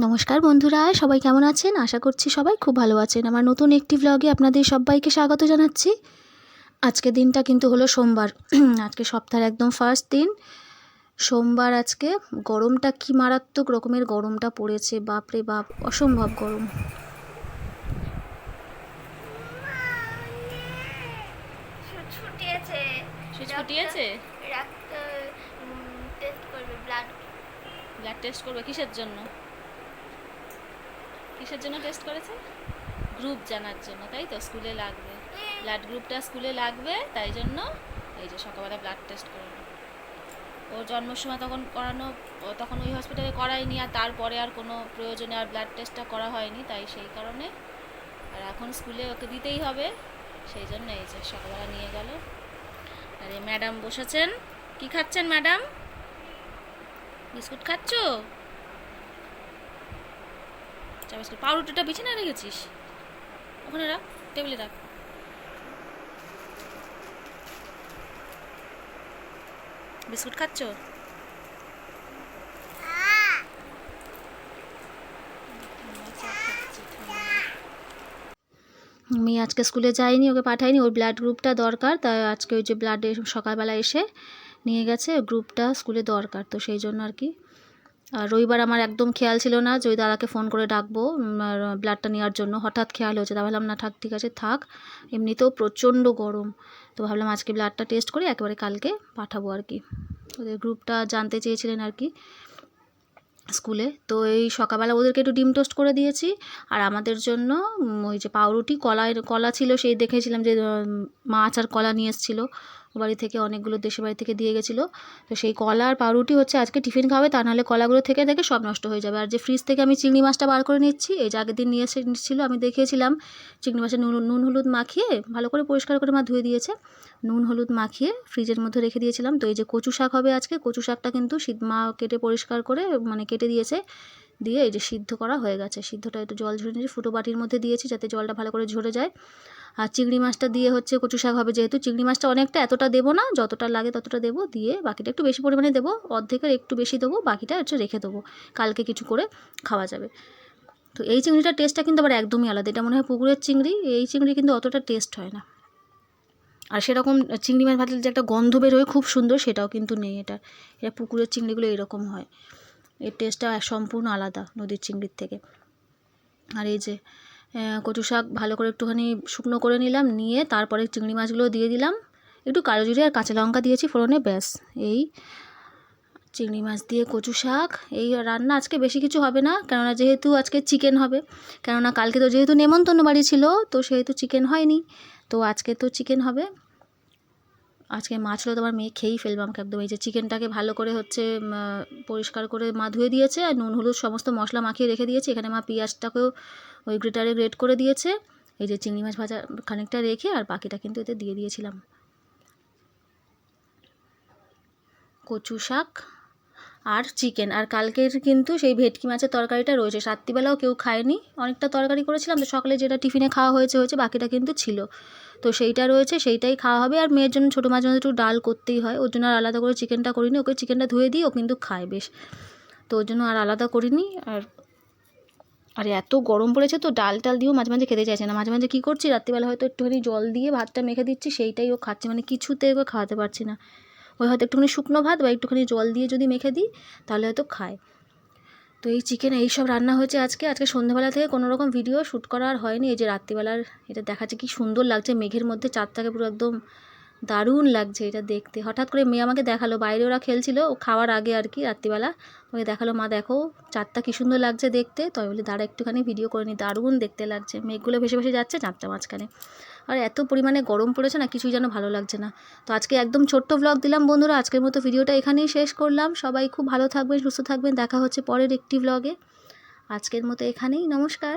নমস্কার বন্ধুরা সবাই কেমন আছেন? আশা করছি সবাই খুব ভালো আছেন। আমার নতুন একটি ভ্লগে আপনাদের সবাইকে স্বাগত জানাচ্ছি। আজকে দিনটা কিন্তু হলো সোমবার। আজকে সপ্তাহের একদম ফার্স্ট দিন। সোমবার আজকে গরমটা কি মারাত্মক রকমের গরমটা পড়েছে বাপরে বাপ অসম্ভব গরম। ছুটিয়েছে। সুচ ফুটিয়েছে রক্ত টেস্ট করবে ব্লাড ব্লাড টেস্ট করবে কিসের জন্য? কিসের জন্য টেস্ট করেছে? গ্রুপ জানার জন্য, তাই তো? স্কুলে লাগবে। ব্লাড গ্রুপটা স্কুলে লাগবে, তাই জন্য এই যে সকালবেলা ব্লাড টেস্ট করবে ওর জন্মের সময় তখন করানো তখন ওই হসপিটালে করায়নি আর তারপরে আর কোনো প্রয়োজনে আর ব্লাড টেস্টটা করা হয়নি, তাই সেই কারণে। আর এখন স্কুলে ওকে দিতেই হবে, সেই জন্য এই যে সকালবেলা নিয়ে গেল। আর ম্যাডাম বসেছেন। কি খাচ্ছেন ম্যাডাম বিস্কুট খাচ্ছ? বিস্কুট পাউরুটিটা বিছানায় রেখেছিস ওখানে রাখ, টেবিলে রাখ। বিস্কুট খাচ্ছ? আমি আজকে স্কুলে যাইনি ওকে পাঠাইনি ওর ব্লাড গ্রুপটা দরকার, তাই আজকে ওই যে ব্লাডে সকালবেলা এসে নিয়ে গেছে। গ্রুপটা স্কুলে দরকার, তো সেই জন্য আর কি আর রবিবার আমার একদম খেয়াল ছিল না যে ওই দাদাকে ফোন করে ডাকবো ব্লাডটা নেওয়ার জন্য। হঠাৎ খেয়াল হয়েছে তা ভাবলাম, না, থাক, ঠিক আছে, থাক। এমনিতেও প্রচণ্ড গরম। তো ভাবলাম, আজকে ব্লাডটা টেস্ট করে একেবারে কালকে পাঠাবো আর কি। ওদের গ্রুপটা জানতে চেয়েছিলেন আর কি স্কুলে। তো এই সকালবেলা ওদেরকে একটু ডিম টোস্ট করে দিয়েছি। আর আমাদের জন্য ওই যে পাউরুটি, কলা কলা ছিল সেই দেখেছিলাম যে মাছ আর কলা নিয়ে এসেছিল। বাড়ি থেকে অনেকগুলো দেশের বাড়ি থেকে দিয়ে গেছিল। তো সেই কলা আর পাউরুটি হচ্ছে আজকে টিফিন খাবে, তা নাহলে কলাগুলো থেকে থেকে সব নষ্ট হয়ে যাবে। আর যে ফ্রিজ থেকে আমি চিংড়ি মাছটা বার করে নিচ্ছি, এই যে আগের দিন নিয়ে এসে নিচ্ছিলো, আমি দেখিয়েছিলাম, চিংড়ি মাছের নুন নুন হলুদ মাখিয়ে ভালো করে পরিষ্কার করে মা ধুয়ে দিয়েছে। নুন, হলুদ মাখিয়ে ফ্রিজের মধ্যে রেখে দিয়েছিলাম। তো এই যে কচু শাক হবে আজকে, কচু শাকটা কিন্তু শীত মা কেটে পরিষ্কার করে মানে কেটে দিয়েছে, দিয়ে এই যে সিদ্ধ করা হয়ে গেছে। সিদ্ধটা একটু জল ঝরে নিয়েছি, ফুটো বাটির মধ্যে দিয়েছি যাতে জলটা ভালো করে ঝরে যায়। আর চিংড়ি মাছটা দিয়ে হচ্ছে কচু শাক হবে যেহেতু, চিংড়ি মাছটা অনেকটা এতটা দেবো না, যতটা লাগে ততটা দেবো, দিয়ে বাকিটা একটু বেশি পরিমাণে দেবো, অর্ধেকের একটু বেশি দেবো, বাকিটা হচ্ছে রেখে দেবো, কালকে কিছু করে খাওয়া যাবে। তো এই চিংড়িটার টেস্টটা কিন্তু আবার একদমই আলাদা, এটা মনে হয় পুকুরের চিংড়ি, এই চিংড়ি কিন্তু অতটা টেস্ট হয় না। আর সেরকম চিংড়ি মাছ ভাতের যে একটা গন্ধ বেরোয় খুব সুন্দর, সেটাও কিন্তু নেই এটা এটা পুকুরের চিংড়িগুলো এরকম হয়। এর টেস্টটা সম্পূর্ণ আলাদা নদীর চিংড়ির থেকে। আর এই যে কচু শাক ভালো করে একটুখানি শুকনো করে নিলাম, নিয়ে তারপরে চিংড়ি মাছগুলো দিয়ে দিলাম। একটু কালো জিরে আর কাঁচা লঙ্কা দিয়েছি ফোড়নে, ব্যাস। এই চিংড়ি মাছ দিয়ে কচু শাক, এই রান্না আজকে বেশি কিছু হবে না, কেননা যেহেতু আজকে চিকেন হবে, কেননা কালকে তো যেহেতু নেমন্তন্ন বাড়ি ছিল, তো সেহেতু চিকেন হয়নি, তো আজকে তো চিকেন হবে। আজকে মাছ হলো তোমার মেয়ে, খেয়েই ফেলবে আমাকে একদম। এই যে চিকেনটাকে ভালো করে হচ্ছে পরিষ্কার করে মা ধুয়ে দিয়েছে আর নুন, হলুদ সমস্ত মশলা মাখিয়ে রেখে দিয়েছে। এখানে মা পেঁয়াজটাকেও ওই গ্রেটারে গ্রেট করে দিয়েছে। এই যে চিংড়ি মাছ ভাজা খানিকটা রেখে আর বাকিটা কিন্তু এতে দিয়ে দিয়েছিলাম। কচু শাক আর চিকেন আর কালকের কিন্তু সেই ভেটকি মাছের তরকারিটা রয়েছে। রাত্রিবেলাও কেউ খায়নি। অনেকটা তরকারি করেছিলাম তো সকালে যেটা টিফিনে খাওয়া হয়েছে হয়েছে, বাকিটা কিন্তু ছিল। তো সেইটা রয়েছে, সেইটাই খাওয়া হবে। আর মেয়ের জন্য ছোটো মাঝে একটু ডাল করতেই হয়। ওর জন্য আর আলাদা করে চিকেনটা করিনি। ওকে চিকেনটা ধুয়ে দিই ও কিন্তু খায় বেশ। তো ওর জন্য আর আলাদা করিনি। আর আর এত গরম পড়েছে তো ডাল টাল দিয়েও মাঝে মাঝে খেতে চাইছে না। মাঝে মাঝে কী করছি? রাত্রিবেলা হয়তো একটুখানি জল দিয়ে ভাতটা মেখে দিচ্ছি, সেইটাই ও খাচ্ছে। মানে কিছুতে ওকে খাওয়াতে পারছি না। ওই হয়তো একটুখানি শুকনো ভাত বা একটুখানি জল দিয়ে যদি মেখে দিই, তাহলে হয়তো খায়। তো এই চিকেন, এই সব রান্না হয়েছে আজকে। আজকে সন্ধ্যাবেলা থেকে কোনো রকম ভিডিও শ্যুট করা আর হয়নি। এই যে রাত্রিবেলার এটা দেখাচ্ছে কি সুন্দর লাগছে। মেঘের মধ্যে চাঁদটাকে পুরো একদম দারুণ লাগছে এটা দেখতে। হঠাৎ করে মেয়ে আমাকে দেখাল, বাইরে ওরা খেলছিল, ও খাওয়ার আগে আর কি রাত্রিবেলা। ওকে দেখাল, মা, দেখো, চাঁদটা কী সুন্দর লাগছে দেখতে। তো আমি বলি, দাঁড়া, একটুখানি ভিডিও করে নি। দারুণ দেখতে লাগছে। মেঘগুলো ভেসে ভেসে যাচ্ছে চাঁদটা মাঝখানে। আর এত পরিমাণে গরম পড়েছে না, কিছুই যেন ভালো লাগছে না। তো আজকে একদম ছোট্ট ব্লগ দিলাম বন্ধুরা। আজকের মতো ভিডিওটা এখানেই শেষ করলাম। সবাই খুব ভালো থাকবেন, সুস্থ থাকবেন। দেখা হচ্ছে পরের একটি ব্লগে আজকের মতো এখানেই, নমস্কার।